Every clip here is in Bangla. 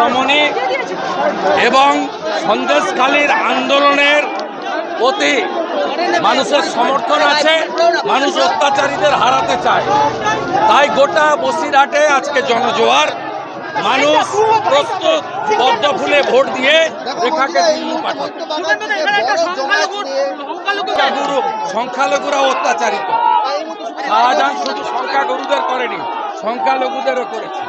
রমণী এবং সন্দেশখালীর আন্দোলনের প্রতি মানুষের সমর্থন আছে, মানুষ অত্যাচারীদের হারাতে চায়। তাই গোটা বসিরহাটে আজকে জনজোয়ার, মানুষ প্রস্তুত, পদ্ম ফুলে ভোট দিয়ে রেখাকে সংখ্যালঘুরা অত্যাচারিত। শাহজাহান শুধু সংখ্যাগুরুদের করেনি। সংখ্যালঘুদেরও করেছে।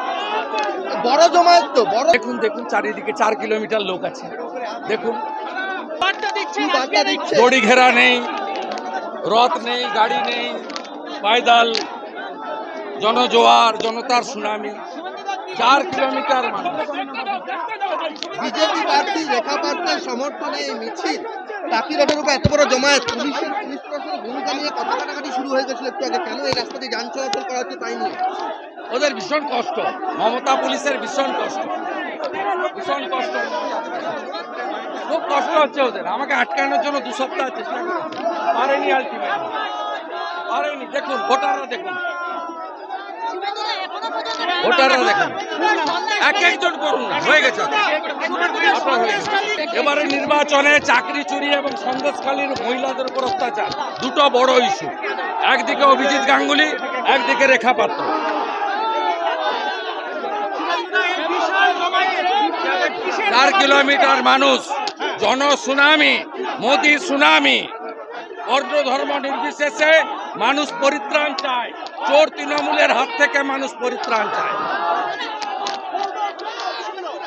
বড় জমায়েত তো বড় দেখুন দেখুন চারিদিকে চার কিলোমিটার লোক আছে। দেখুন। কি বার্তা দিচ্ছে? দড়ি ঘেরা নেই রথ নেই গাড়ি নেই পায়দাল জনজোয়ার জনতার সুনামি। চার কিলোমিটার মানুষ। বিজেপি প্রার্থী রেখা পাত্রের সমর্থনে এই মিছিল উপর এত বড় জমায়েত? পুলিশ প্রশাসনের ভূমিকা নিয়ে কাটাকাটি শুরু হয়ে গেছিল একটু আগে? কেন এই যান চলাচল করা হচ্ছে তাই নিয়ে? ওদের ভীষণ কষ্ট। মমতা পুলিশের ভীষণ কষ্ট। ভীষণ কষ্ট। খুব কষ্ট হচ্ছে ওদের। আমাকে আটকানোর জন্য দু সপ্তাহ চেষ্টা করেছে। পারেনি আলটিমেট পারেনি। দেখুন, ভোটাররা দেখুন। ভোটাররা দেখুন। এক একজন করুন হয়ে গেছে। এবারে নির্বাচনে চাকরি চুরি এবং সন্দেশখালীর মহিলাদের উপর অত্যাচার, দুটো বড় ইস্যু একদিকে অভিজিৎ গাঙ্গুলি, একদিকে রেখা পাত্র। চার কিলোমিটার মানুষ জন সুনামি মোদি সুনামি। বর্ণ ধর্ম নির্বিশেষে মানুষ পরিত্রাণ চায়। চোর তৃণমূলের হাত থেকে মানুষ পরিত্রাণ চায়।